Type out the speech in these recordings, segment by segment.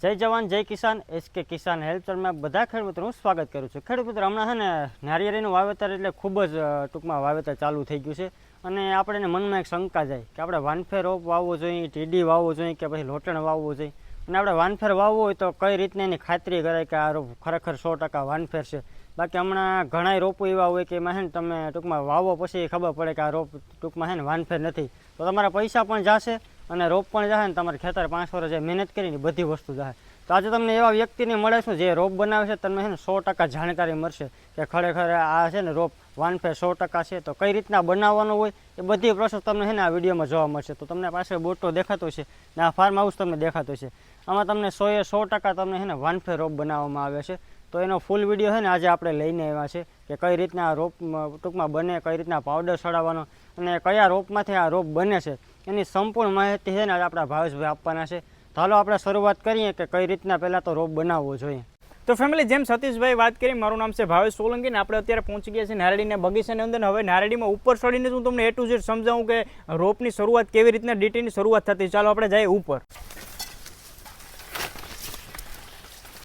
જય જવાન, જય કિસાન. એસકે કિસાન હેલ્પરમાં બધા ખેડૂત મિત્રોનું સ્વાગત કરું છું. ખેડૂત મિત્રો, હમણાં છે ને નારિયેળીનું વાવેતર એટલે ખૂબ જ ટૂંકમાં વાવેતર ચાલુ થઈ ગયું છે. અને આપણે મનમાં એક શંકા જાય કે આપણે વાનફેર રોપ વાવવો જોઈએ, ટીડી વાવવો જોઈએ કે પછી લોટણ વાવવું જોઈએ? અને આપણે વાનફેર વાવવું હોય તો કઈ રીતના એની ખાતરી કરાય કે આ રોપ ખરેખર સો ટકા વાનફેર છે? બાકી હમણાં ઘણાય રોપો એવા હોય કે એમાં છે ને તમે ટૂંકમાં વાવો પછી ખબર પડે કે આ રોપ ટૂંકમાં છે ને વાનફેર નથી. તો તમારા પૈસા પણ જશે અને રોપ પણ જાય ને તમારે ખેતર પાંચ વર્ષ જે મહેનત કરીને બધી વસ્તુ જાય તો આજે તમને એવા વ્યક્તિને મળે છે જે રોપ બનાવે છે તમને છે ને સો ટકા જાણકારી મળશે કે ખરેખર આ છે ને રોપ વાનફેર સો ટકા છે. તો કઈ રીતના બનાવવાનું હોય એ બધી પ્રોસેસ તમને છે ને આ વિડીયોમાં જોવા મળશે. તો તમને પાછળ બોટો દેખાતો છે ને આ ફાર્મ હાઉસ તમને દેખાતો છે આમાં તમને સો એ સો ટકા તમને છે ને વાનફેર રોપ બનાવવામાં આવે છે. તો એનો ફૂલ વીડિયો છે ને આજે આપણે લઈને આવ્યા છે કે કઈ રીતના રોપ ટૂંકમાં બને, કઈ રીતના પાવડર ચડાવવાનો અને કયા રોપમાંથી આ રોપ બને છે. એની સંપૂર્ણ માહિતી છે ને આજે આપણા ભાવેશભાઈ આપવાના છે. ચાલો હાલો આપણે શરૂઆત કરીએ કે કઈ રીતના પહેલાં તો રોપ બનાવવો જોઈએ. તો ફેમિલી જેમ સતીશભાઈ વાત કરી મારું નામ છે ભાવેશ સોલંકી ને આપણે અત્યારે પહોંચી ગયા છીએ નારડીના બગીચાની અંદર. હવે નારડીમાં ઉપર ચડીને જ હું તમને એ ટુ ઝેડ સમજાવું કે રોપની શરૂઆત કેવી રીતના ડીટીની શરૂઆત થતી. ચાલો આપણે જઈએ ઉપર.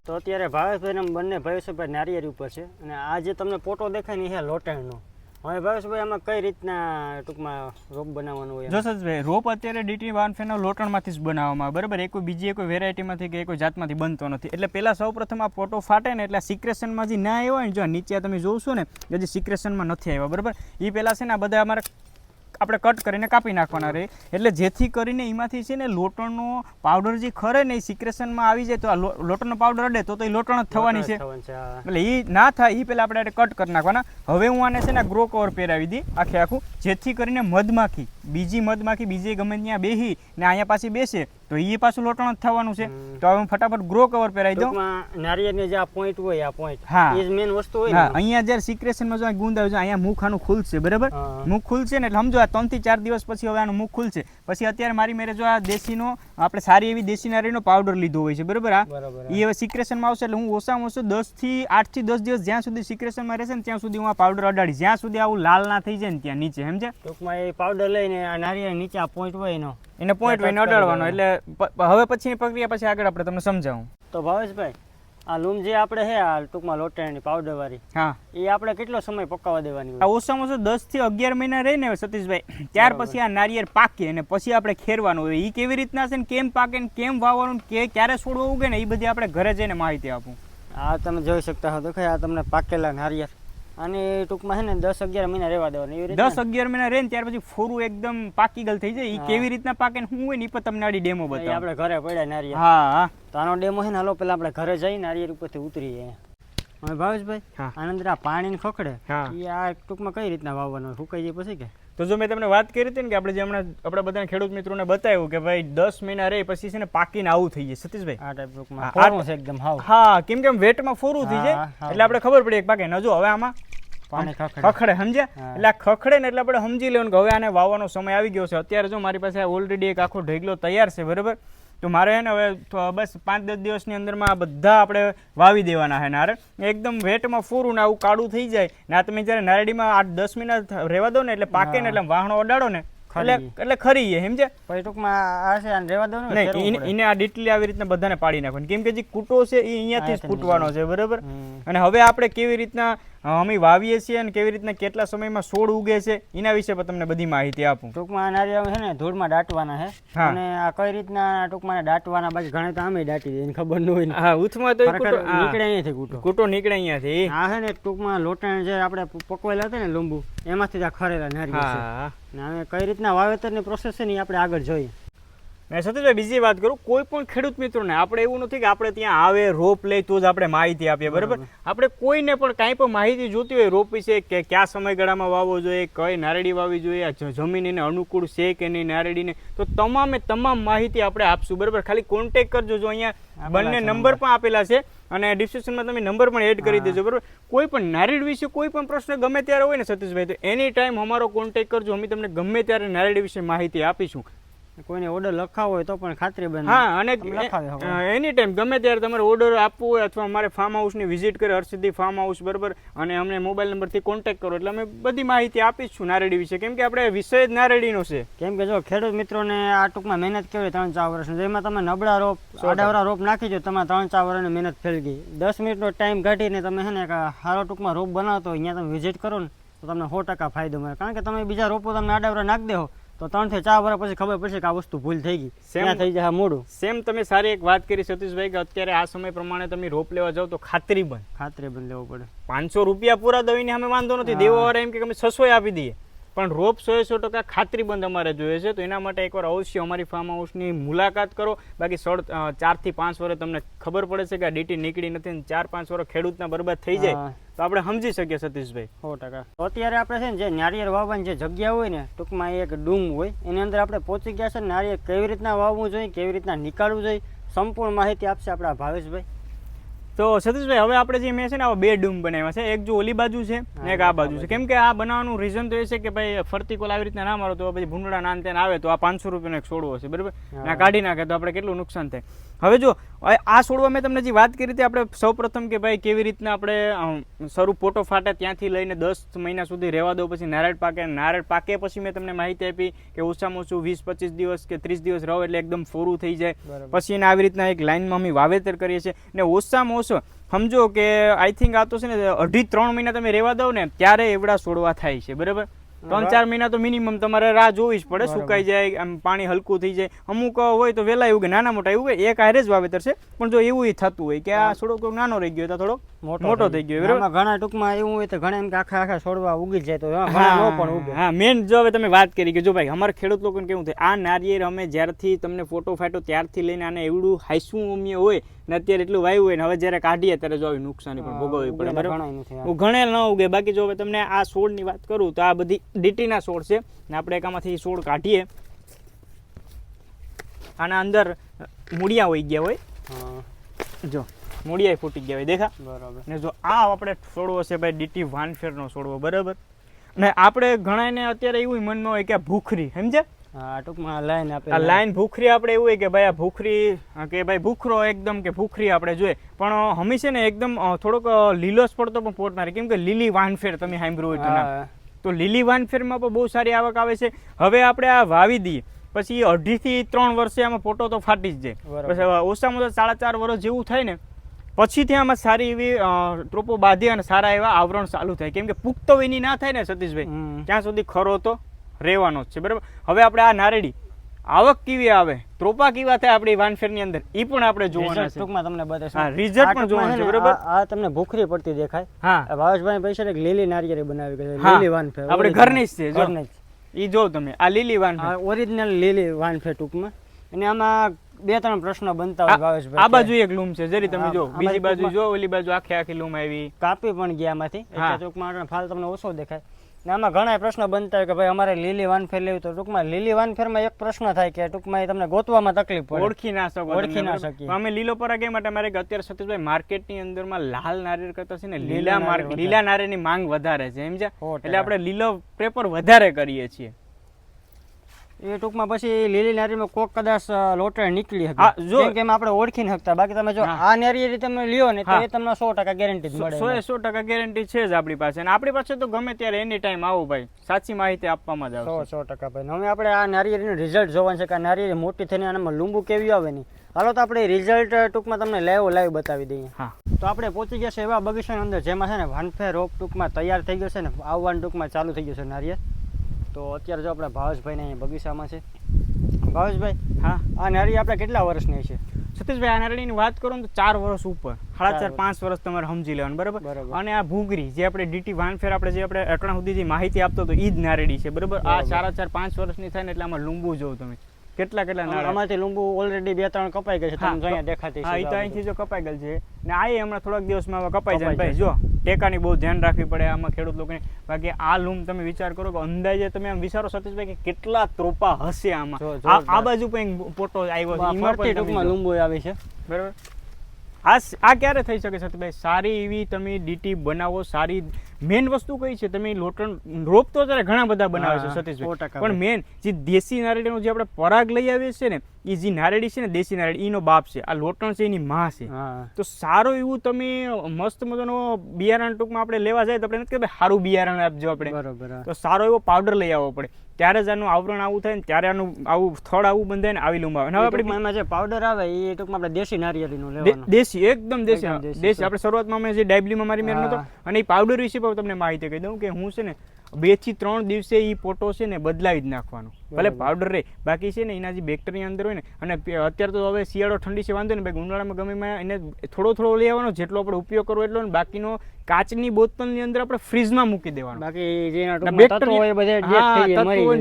તો અત્યારે ભાવેશભાઈ ને બંને ભાવેશભાઈ નારિયેરી ઉપર છે. અને આ જે તમને ફોટો દેખાય ને એ છે લોટેણનો. હવે ભાવેશભાઈ, આમાં કઈ રીતના ટૂંકમાં રોપ બનાવવાનું હોય જો સતીશભાઈ રોપ અત્યારે ડીટી વાન ફેનો લોટણમાંથી જ બનાવવામાં આવે. બરાબર, એ કોઈ બીજી કોઈ વેરાયટીમાંથી કે કોઈ જાતમાંથી બનતો નથી. એટલે પહેલાં સૌપ્રથમ આ ફોટો ફાટે ને એટલે સિક્રેશનમાં જે ના આવ્યો હોય ને, જો નીચે તમે જોશો ને હજી સિક્રેશનમાં નથી આવ્યા. બરાબર? એ પહેલાં છે ને આ બધા અમારે આપણે કટ કરીને કાપી નાખવાના રહે એટલે જેથી કરીને એમાંથી છે ને લોટણનો પાવડર જે ખરે ને એ સિક્રેશનમાં આવી જાય તો આ લોટણનો પાવડર અડે તો તો એ લોટણ જ થવાની છે. એટલે એ ના થાય એ પહેલાં આપણે કટ કરી નાખવાના. હવે હું આને છે ને ગ્રો કવર પહેરાવી દી આખે આખું. જેથી કરીને મધમાખી બીજી મધમાખી બીજે ગમે ત્યાં બેસી ને અહીંયા પાછી બેસે તો એ પાછું લોટણ જ થવાનું છે. તો હવે હું ફટાફટ ગ્રો કવર પહેરાવી દઉં. નારિયેળ નારિયેળની જે આ પોઈન્ટ હોય આ પોઈન્ટ હા. એ જ મેન વસ્તુ હોય હા ને અહીંયા જ્યારે સિક્રેશનમાં જો ગુંદ આવે છે અહીંયા મુખ આનું ખુલશે બરાબર. મુખ ખુલશે ને એટલે સમજો આ ત્રણથી ચાર દિવસ પછી હવે આનું મુખ ખુલશે. પછી અત્યારે મારી મેરે જો આ દેશીનો આપણે સારી એવી દેશી નારીનો પાવડર લીધો હોય છે બરાબર આ? એ હવે સિક્રેશનમાં આવશે એટલે હું ઓછામાં ઓછું દસથી આઠથી દસ દિવસ જ્યાં સુધી સિક્રેશનમાં રહેશે ને ત્યાં સુધી હું આ પાવડર અડાડી જ્યાં સુધી આવું લાલ ના થઈ જાય ને ત્યાં નીચે સમજે ટૂંકમાં એ પાવડર લઈને આ નારિયેળ નીચે આ પોઈન્ટ હોય એનો. એને પોઈન્ટ કરી અડાડવાનો એટલે હવે પછીની પ્રક્રિયા પછી આગળ આપણે તમને સમજાવું. તો ભાવેશભાઈ આ લૂમ જે આપણે છે આ ટૂંકમાં લોટરીની પાવડર વાળી હા. એ આપણે કેટલો સમય પકાવવા દેવાની આ ઓછામાં ઓછું દસથી અગિયાર મહિના રહે ને સતીશભાઈ. ત્યાર પછી આ નારિયેળ પાકે અને પછી આપણે ખેરવાનું હોય. એ કેવી રીતના છે ને કેમ પાકે ને કેમ વાવવાનું કે ક્યારે છોડવા ઉગે ને એ બધી આપણે ઘરે જઈને માહિતી આપું. આ તમે જોઈ શકતા હો દેખાય આ તમને પાકેલા નારિયેળ. અને ટૂંકમાં છે ને દસ અગિયાર મહિના રહેવા દેવાની એવી દસ અગિયાર મહિના રહે ને ત્યાર પછી ફોરું એકદમ પાકી ગલ થઈ જાય. એ કેવી રીતના પાકે ને શું હોય ને એ પણ તમને આડી ડેમો બતાવું. આપણે ઘરે પડ્યા નારિયેળ. હા હા. તો આનો ડેમો છે ને હાલો પેલા આપણે ઘરે જઈ નારિયેળ ઉપરથી ઉતરીએ. હવે ભાવેશભાઈ હા. આ પાણી ખખડે. એ આ ટૂંકમાં કઈ રીતના વાવવાનું? સુકાઈ જાય પછી કે? તો જો મેં તમને વાત કરી હતી ને કે આપણે જે હમણાં આપણા બધા ખેડૂત મિત્રોને બતાવ્યું કે ભાઈ દસ મહિના રહે પછી છે ને પાકીને આવું થઈ જાય. સતીશભાઈ? આ ટાઈપ એકદમ હા કેમ કે વેટમાં ફોરું થઈ જાય. એટલે આપણે ખબર પડી એક પાકે ન જો હવે આમાં પાણી ખખડે. સમજે સમજ્યા? એટલે આ ખખડે ને એટલે આપણે સમજી લેવું કે હવે આને વાવવાનો સમય આવી ગયો છે. અત્યારે જો મારી પાસે ઓલરેડી એક આખો ઢેગલો તૈયાર છે બરાબર? તો મારે હે ને હવે બસ પાંચ દસ દિવસની અંદરમાં આ બધા આપણે વાવી દેવાના છે નારે. એકદમ વેટમાં ફૂરું ને આવું કાળું થઈ જાય. ને આ તમે જ્યારે નારડીમાં આઠ દસ મિનિટ રહેવા દો ને એટલે પાકે ને એટલે વાહણો અડાડો ને એટલે ખરી. એટલે ખરી જાય સમજે પછી ટૂંકમાં આ છે આને રહેવા દો ને નહીં. ઈને આ ડીટલી આવી રીતના બધાને પાડી નાખવાની. કેમ કે જે કૂટો છે એ અહીંયાથી જ ફૂટવાનો છે બરાબર? અને હવે આપણે કેવી રીતના અમે વાવીએ છીએ અને કેવી રીતના કેટલા સમયમાં છોડ ઉગે છે એના વિશે પણ તમને બધી માહિતી આપું. ટૂંકમાં આ છે ને ધૂળમાં દાટવાના છે. અને આ કઈ રીતના ટૂંકમાં દાટવાના પછી ઘણા તો આમે દાટી દે ખબર ન હોય હા ઉથમાં તો કૂટો- નીકળે અહીંયાથી કૂટો. કૂટો નીકળે અહીંયાથી હા છે ને ટૂંકમાં લોટણ જે આપણે પકવેલા હતા ને લીંબુ એમાંથી જ આ ખરેલા નારિયેળ છે. હા. ને હવે કઈ રીતના વાવેતરની પ્રોસેસ છે ને આપણે આગળ જોઈએ. મેં સતીશભાઈ બીજી વાત કરું કોઈ પણ ખેડૂત મિત્રોને આપણે એવું નથી કે આપણે ત્યાં આવે રોપ લે તો જ આપણે માહિતી આપીએ બરાબર? આપણે કોઈને પણ કાંઈ પણ માહિતી જોતી હોય રોપ વિશે કે કયા સમયગાળામાં વાવવો જોઈએ કઈ નારેડી વાવવી જોઈએ જમીન એને અનુકૂળ છે કે નહીં નારેડીને તો તમામે તમામ માહિતી આપણે આપશું બરાબર? ખાલી કોન્ટેક કરજો જો અહીંયા બંને નંબર પણ આપેલા છે. અને ડિસ્ક્રિપ્શનમાં તમે નંબર પણ એડ કરી દેજો બરાબર? કોઈ પણ નારળી વિશે કોઈ પણ પ્રશ્ન ગમે ત્યારે હોય ને સતીશભાઈ તો એની ટાઈમ અમારો કોન્ટેક કરજો અમે તમને ગમે ત્યારે નારળી વિશે માહિતી આપીશું. કોઈને ઓર્ડર લખાવો હોય તો પણ ખાતરી બને. હા અને. એની ટાઈમ ગમે ત્યારે તમારે ઓર્ડર આપવો હોય અથવા અમારે ફાર્મ હાઉસની વિઝિટ કરે હરસિદ્ધિ ફાર્મ હાઉસ બરાબર? અને અમને મોબાઈલ નંબરથી કોન્ટેક્ટ કરો. એટલે અમે બધી માહિતી આપીશું નારેડી વિશે. કેમ કે આપણે વિષય જ નારેડીનો છે. કેમ કે જો ખેડૂત મિત્રોને આ ટૂંકમાં મહેનત કેવી ત્રણ ચાર વર્ષની જેમાં તમે નબળા રોપ આડાવરા રોપ નાખી દો તમારે ત્રણ ચાર વર્ષની મહેનત ફેલ ગઈ. દસ મિનિટનો ટાઈમ કાઢીને તમે હે ને સારો ટૂંકમાં રોપ બનાવતો અહીંયા તમે વિઝિટ કરો ને તો તમને સો ટકા ફાયદો મળે. કારણ કે તમે બીજા રોપો તમે આડાવરા નાખી દેહો તો ત્રણથી ચાર વર્ષ પછી ખબર પડશે કે આ વસ્તુ ભૂલ થઈ ગઈ. સેમ થઈ જાય મોડું. સેમ તમે સારી એક વાત કરી સતીશભાઈ કે અત્યારે આ સમય પ્રમાણે તમે રોપ લેવા જાવ તો ખાતરી બંધ ખાતરી બંધ લેવો પડે. પાંચસો રૂપિયા પૂરા દઈને અમે વાંધો નથી. દેવાવાળા એમ કે અમે છસો આપી દઈએ. પણ રોપ સો સો ટકા ખાતરી બંધ અમારે જોઈએ છે. તો એના માટે એકવાર અવશ્ય અમારી ફાર્મ હાઉસની મુલાકાત કરો. બાકી સળ ચારથી પાંચ વર્ષ તમને ખબર પડે છે કે આ ડીટી નીકળી નથી ચાર પાંચ વર્ષ ખેડૂતના બરબાદ થઈ જાય. તો આપણે સમજી શકીએ સતીશભાઈ. સો ટકા. તો અત્યારે આપણે છે ને જે નારિયેળ વાવવાની જે જગ્યા હોય ને, ટૂંકમાં એક ડૂમ હોય. એની અંદર આપણે પહોંચી ગયા છે નારિયેળ કેવી રીતના વાવવું જોઈએ, કેવી રીતના નીકાળવું જોઈએ, સંપૂર્ણ માહિતી આપશે આપણા ભાવેશભાઈ. તો સતીશભાઈ હવે આપણે જે મેં છે ને આવા બે ડૂમ બનાવ્યા છે. એક જો ઓલી બાજુ છે ને એક આ બાજુ છે. કેમ કે આ બનાવવાનું રીઝન તો એ છે કે ભાઈ ફરતી કોલ આવી રીતના ના મારો તો પછી ભૂંડડા નાન તેને આવે તો આ પાંચસો રૂપિયાનો એક છોડવો છે બરાબર? ને આ કાઢી નાખે તો આપણે કેટલું નુકસાન થાય. હવે જો આ છોડવા મેં તમને જે વાત કરી હતી આપણે સૌપ્રથમ કે ભાઈ કેવી રીતના આપણે શરૂ પોટો ફાટે ત્યાંથી લઈને દસ મહિના સુધી રહેવા દો પછી નારળ પાકે નારળ પાકે પછી મેં તમને માહિતી આપી કે ઓછામાં ઓછું વીસ પચીસ દિવસ કે ત્રીસ દિવસ રહો એટલે એકદમ ફોરું થઈ જાય. પછી એને આવી રીતના એક લાઈનમાં અમે વાવેતર કરીએ છીએ. ને ઓછામાં ઓછો સમજો કે આઈ થિંક આ તો છે ને અઢી ત્રણ મહિના તમે રહેવા દો ને ત્યારે એવડા છોડવા થાય છે બરાબર? ત્રણ ચાર મહિના તો મિનિમમ તમારે રાહ જોવી જ પડે સુકાઈ જાય આમ પાણી હલકું થઈ જાય. અમુક હોય તો વહેલા એવું કે નાના મોટા એવું હોય એક હારે જ વાવેતર છે. પણ જો એવું થતું હોય કે આ થોડોક થોડોક નાનો રહી ગયો તો થોડોક મોટો થઈ ગયો. બરાબર? ઘણા ટૂંકમાં એવું હોય તો ઘણા એમ કે આખા આખા છોડવા ઉગી જાય તો ઘણા નો પણ ઉગે. હા મેન જો હવે તમે વાત કરી કે જો ભાઈ અમારા ખેડૂત લોકોને કેવું થાય આ નારિયેર અમે જ્યારથી તમને ફોટો ફાટો ત્યારથી લઈને આને એવડું હાઈસું અમીએ હોય ને અત્યારે એટલું વાયુ હોય ને હવે જ્યારે કાઢીએ ત્યારે જો આવી નુકસાની પણ ભોગવવી પડે બરાબર? ઘણે ન ઉગે. બાકી જો હવે તમને આ છોડની વાત કરું તો આ બધી ડીટીના છોડ છે ને આપણે એકામાંથી છોડ કાઢીએ. આના અંદર મૂળિયા હોઈ ગયા હોય. જો. મૂળિયા ફૂટી ગયા હોય દેખા? બરાબર. ને જો આ આપણે છોડવો છે ભાઈ ડીટી વાનફેરનો છોડવો બરાબર? ને આપણે ઘણાને અત્યારે એવું મનમાં હોય કે ભૂખરી સમજે હા આ ટૂંકમાં લાઈન આપે આ લાઈન ભૂખરી આપણે એવું હોય કે ભાઈ આ ભૂખરી કે ભાઈ ભૂખરો એકદમ કે ભૂખરી આપણે જોઈએ. પણ હંમેશા ને એકદમ થોડોક લીલોસ લીલો પડતો પણ પોટ મારે કેમ કે લીલી વાનફેર તમે સાંભળ્યું હોય તો તો લીલી વાનફેરમાં પણ બહુ સારી આવક આવે છે. હવે આપણે આ વાવી દઈએ. પછી અઢીથી ત્રણ વર્ષે આમાં પોટો તો ફાટી જ જાય. પછી ઓછામાં ઓછા સાડા ચાર વર્ષ જેવું થાય ને પછી ત્યાં આમાં સારી એવી ટ્રોપો બાંધી અને સારા એવા આવરણ ચાલુ થાય. કેમ કે પુખ્ત વયની ના થાય ને સતીશભાઈ ત્યાં સુધી ખરો તો રહેવાનો જ છે બરાબર? હવે આપણે આ નારેડી આવક કેવી આવે? ત્રોપા કેવા થાય આપણી વાનફેરની અંદર? એ પણ આપણે જોવાના છે. ટૂંકમાં તમને બતાવીશું. હા, રિઝલ્ટ પણ જોવાનું છે, બરાબર? આ- તમને ભૂખરી પડતી દેખાય. હા. ભાવેશભાઈ પૈસા એક લીલી નારિયેળી બનાવી ગઈ લીલી વાનફેર આપણે ઘરની જ છે, ઘરની જ. એ જો તમે આ લીલી વાનફેર ઓરિજિનલ લીલી વાનફેર ટૂંકમાં. અને આમાં બે ત્રણ પ્રશ્નો બનતા હોય ભાવેશભાઈ આ બાજુ એક લૂમ છે. જરી તમે જો બીજી બાજુ જો ઓલી બાજુ આખી આખી લૂમ આવી. કાપી પણ ગયા માંથી. ટૂંકમાં ફાલ તમને ઓછો દેખાય. ને આમાં ઘણા પ્રશ્નો બનતા હોય કે ભાઈ અમારે લીલી વાનફેર લેવી તો ટૂંકમાં લીલી વાનફેરમાં એક પ્રશ્ન થાય કે ટૂંકમાં એ તમને ગોતવામાં તકલીફ પડે. ઓળખી ના શકો ઓળખી ના? શકીએ. અમે લીલો પરા કેમ માટે મારે અત્યારે સતીશભાઈ માર્કેટની અંદરમાં લાલ નારિયેળ કરતા છે ને લીલા લીલા નારિયેળ લીલા નારિયેળની માંગ વધારે છે સમજ્યા છે? એટલે આપણે લીલો પેપર વધારે કરીએ છીએ. એ ટૂંકમાં પછી લીલી નારીમાં કોક કદાચ લોટરી નીકળી હતી જો- કેમ આપણે ઓળખી શકતા. બાકી તમે જો આ નારી તમે લ્યો ને તો એ તમને સો ટકા ગેરંટી જ મળે સો સો ટકા ગેરંટી છે જ આપણી પાસે. અને આપણી પાસે તો ગમે ત્યારે એની ટાઈમ આવો ભાઈ. સાચી માહિતી આપવામાં જ સો સો ટકા ભાઈ. હવે આપણે આ નારિયેળીનું રિઝલ્ટ જોવાનું છે કે આ નારિયેળી મોટી થઈને આનામાં લીંબુ કેવી આવે નહીં હાલો તો આપણે રિઝલ્ટ ટૂંકમાં તમને લાઈવ લાઈવ બતાવી દઈએ. હા. તો આપણે પહોંચી ગયા છે એવા બગીચાની અંદર જેમાં છે ને વાનફે રોપ ટૂંકમાં તૈયાર થઈ ગયો છે ને આવવાનું ટૂંકમાં ચાલુ થઈ ગયું છે નારિયેળ તો અત્યારે જો આપણે ભાવેશભાઈને અહીંયા બગીચામાં છે. ભાવેશભાઈ હા આ નારી આપણે કેટલા વર્ષની છે? સતીશભાઈ આ નારળીની વાત કરું તો ચાર વર્ષ ઉપર. સાડા ચાર પાંચ વર્ષ તમારે સમજી લેવાનું બરાબર? બરાબર. અને આ ભૂંગરી જે આપણે ડીટી વાનફેર આપણે જે આપણે અટણા સુધી જે માહિતી આપતો હતો એ જ નારેડી છે બરાબર? આ સાડા ચાર ચાર પાંચ વર્ષની થાય ને એટલે આમાં લૂંબુ જોઉં તમે. કેટલા કેટલા નાળા? આમાંથી લીંબુ ઓલરેડી બે ત્રણ કપાઈ ગઈ છે તમને અહીંયા દેખાતી હા એ તો અહીંથી જો કપાઈ ગયેલ છે. ને આ હમણાં થોડાક દિવસમાં કપાઈ જાય ભાઈ જો. ટેકાની બહુ ધ્યાન રાખવી પડે આમાં ખેડૂત લોકોને. બાકી આ લૂમ તમે વિચાર કરો કે અંદાજે તમે આમ વિચારો સતીશભાઈ કે કેટલા ત્રોપા હશે આમાં? આ બાજુ પણ પોટો આવ્યો છે ટૂંકમાં જો. આવે છે. બરાબર? આ આ ક્યારે થઈ શકે છે ભાઈ સારી એવી તમે ડીટી બનાવો સારી મેન વસ્તુ કઈ છે? તમે લોટણ રોપ તો અત્યારે ઘણા બધા બનાવે છે સતીશભાઈ. પણ મેન જે દેશી નારેડીનો જે આપણે પરાગ લઈ આવીએ છીએ ને એ જે નારેડી છે ને દેશી નારેડી એનો બાપ છે. આ લોટણ છે એની માં છે. તો સારું એવું તમે મસ્ત મજાનો બિયારણ ટૂંકમાં આપણે લેવા જાય તો આપણે નથી કે ભાઈ સારું બિયારણ આપજો આપણે. બરાબર તો સારો એવો પાવડર લઈ આવવો પડે. ત્યારે જ આનું આવરણ આવું થાય ને ત્યારે આનું આવું સ્થળ આવું બંધાય ને આવી લંબાવે આવે. હવે આપણે એમાં જે પાવડર આવે એ ટૂંકમાં આપણે દેશી નારિયેળીનું લેવાનું. દેશી એકદમ દેશી દેશી, દેશી. આપણે શરૂઆતમાં મેં જે ડાયબલીમાં મારી મેર હતો અને એ પાવડર વિશે પણ તમને માહિતી કહી દઉં કે હું છે ને બેથી ત્રણ દિવસે એ પોટો છે ને બદલાવી જ નાખવાનો. ભલે પાવડર રહે. બાકી છે ને એના જે બેક્ટેરિયા અંદર હોય ને અને અત્યારે તો હવે શિયાળો ઠંડી છે વાંધો ને ભાઈ ઉનાળામાં ગમે એને થોડો થોડો લઈ આવવાનો જેટલો આપણે ઉપયોગ કરવો એટલો ને બાકીનો કાચની બોતલની અંદર આપણે ફ્રીજમાં મૂકી દેવાનો. બાકી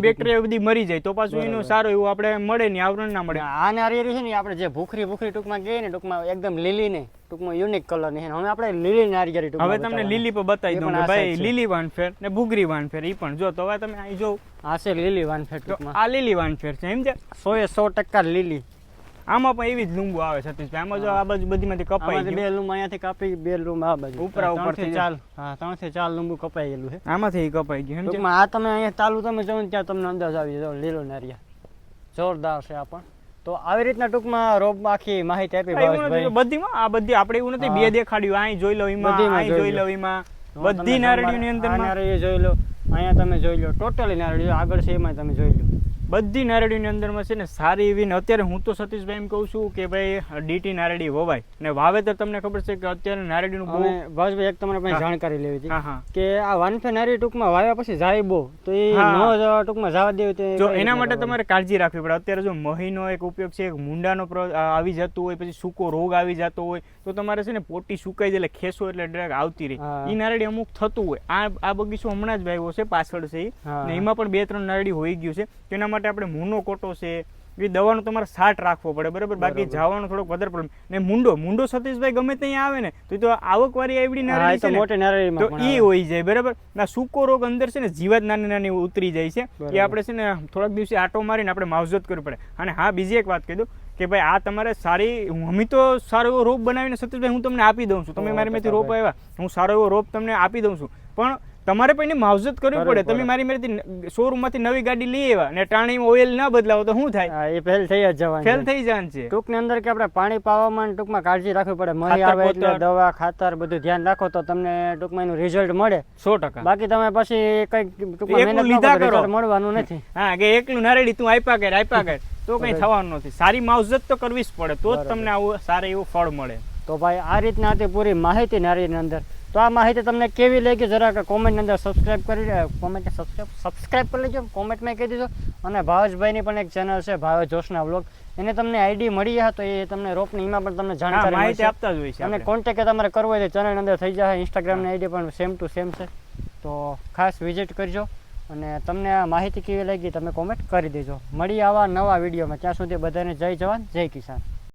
બેક્ટેરિયા બધી મરી જાય તો પાછું એનું સારું એવું આપણે મળે ને આવરણ ના મળે. આ નારિયેળી છે ને આપણે જે ભૂખરી ભૂખરી ટૂંકમાં ગઈ ને ટૂંકમાં એકદમ લીલી ને ટૂંકમાં યુનિક કલરની હવે આપણે લીલી ટૂંકમાં હવે તમને લીલી પર બતાવી દઉં ભાઈ લીલી વાનફેર ને ભૂગરી વાનફેર એ પણ જો તો હવે તમે અહીં જો આ છે લીલી વાનફેર ટૂંકમાં. આ લીલી વાનફેર છે એમ છે સો એ સો ટકા લીલી. આમાં પણ એવી જ લીંબુ આવે સતીશભાઈ આમાં જો આ બાજુ બધીમાંથી કપાઈ બે લૂમ અહીંયાથી કાપી બે લૂમ આ બાજુ. ઉપરા ઉપરથી ચાલ હા ત્રણથી ચાર લીંબુ કપાઈ ગયેલું છે. આમાંથી કપાઈ ગયું ટૂંકમાં આ તમે અહીંયા ચાલુ તમે જો ત્યાં તમને અંદાજ આવી જાવ લીલો નારિયા. જોરદાર છે આ પણ. તો આવી રીતના ટૂંકમાં રોબ આખી માહિતી આપી ભાવેશભાઈ. બધીમાં આ બધી આપણે એવું નથી બે દેખાડ્યું અહીં જોઈ લો એમાં અહીં જોઈ લો. એમાં બધી નારળીઓની અંદર અંદરમાં. જોઈ લો અહીંયા તમે જોઈ લો ટોટલી નારળી આગળ છે એમાં તમે જોઈ લો. બધી નારળીની અંદરમાં છે ને સારી એવી ને અત્યારે હું તો સતીશભાઈ એમ કહું છું કે ભાઈ ડીટી નારડી વવાય. ને વાવેતર તમને ખબર છે કે અત્યારે નારળીનું બહુ ભાવેશભાઈ એક તમને પાસે જાણકારી લેવી હતી કે આ વાનફે નારી ટૂંકમાં વાવ્યા પછી જાય બહુ. તો એ ન. ટૂંકમાં જવા દેવું તો જો એના માટે તમારે કાળજી રાખવી પડે. અત્યારે જો મહીનો એક ઉપયોગ છે એક મુંડાનો આવી જતો હોય પછી સૂકો રોગ આવી જતો હોય તો તમારે છે ને પોટી સુકાઈ જાય એટલે ખેસો એટલે ડ્રેગ આવતી રહી. એ ઈ નારળી અમુક થતું હોય. આ આ બગીચો હમણાં જ વાવ્યો છે પાછળ છે ને એમાં પણ બે ત્રણ નારળી હોઈ ગયું છે. તેના એના માટે આપણે મૂનો કોટો છે એ દવાનો તમારે સાટ રાખવો પડે બરાબર? બાકી જવાનો થોડોક વધારે પ્રોબ્લેમ ને મુંડો મુંડો સતીશભાઈ ગમે ત્યાં આવે ને તો તો આવક આવકવાળી આવડી હા, તો છે ને મોટી નારળીમાં તો પણ ઈ જાય બરાબર? ના સૂકો રોગ અંદર છે ને જીવાત નાની નાની ઉતરી જાય છે. એ આપણે છે ને થોડાક દિવસે આટો મારીને આપણે માવજત કરવી પડે. અને હા બીજી એક વાત કહી દઉં કે ભાઈ આ તમારે સારી અમે તો સારો એવો રોપ બનાવીને સતીશભાઈ હું તમને આપી દઉં છું. તમે મારી મેથી રોપ આવ્યા હું સારો એવો રોપ તમને આપી દઉં છું. પણ તમારે પણ માવજત કરવી પડે. તમે મારી મારી શોરૂમમાંથી નવી ગાડી લઈ આવ્યા અને ટાણી ઓઇલ ના બદલાવો તો શું થાય? એ ફેલ થઈ જ જવાનું ફેલ થઈ જાય છે. ટૂંકની અંદર કે આપણે પાણી પાવામાં ટૂંકમાં કાળજી રાખવી પડે. મળી આવે એટલે દવા ખાતર બધું ધ્યાન રાખો તો તમને ટૂંકમાં એનું રિઝલ્ટ મળે. સો ટકા. બાકી તમે પછી કંઈક ટૂંકમાં લીધા કરો કરો. મળવાનું નથી. હા કે એકલું નારેડી તું આપ્યા કર આપ્યા કર તો કઈ થવાનું નથી. સારી માવજત તો કરવી જ પડે. તો જ તમને આવું સારું એવું ફળ મળે. તો ભાઈ આ રીતના હતી પૂરી માહિતી નારીની અંદર. તો આ માહિતી તમને કેવી લાગી જરાક કોમેન્ટ અંદર સબસ્ક્રાઇબ કરી કોમેન્ટ સબસ્ક્રાઇબ સબસ્ક્રાઇબ કરી લેજો કોમેન્ટમાં કહી દીધો અને ભાવેશભાઈની પણ એક ચેનલ છે ભાવેશ જોશના વ્લોગ એને તમને આઈડી મળી હા તો એ તમને રોપની એમાં પણ તમને જાણકારી માહિતી આપતા જ હોય છે અને. કોન્ટેક્ટ તમારે કરવો હોય તો ચેનલ અંદર થઈ જાય ઇન્સ્ટાગ્રામની આઈડી પણ સેમ ટુ સેમ છે. તો ખાસ વિઝિટ કરજો અને તમને આ માહિતી કેવી લાગી તમે કોમેન્ટ કરી દેજો. મળી આવા નવા વિડીયોમાં ત્યાં સુધી બધાને જય જવાન જય કિસાન.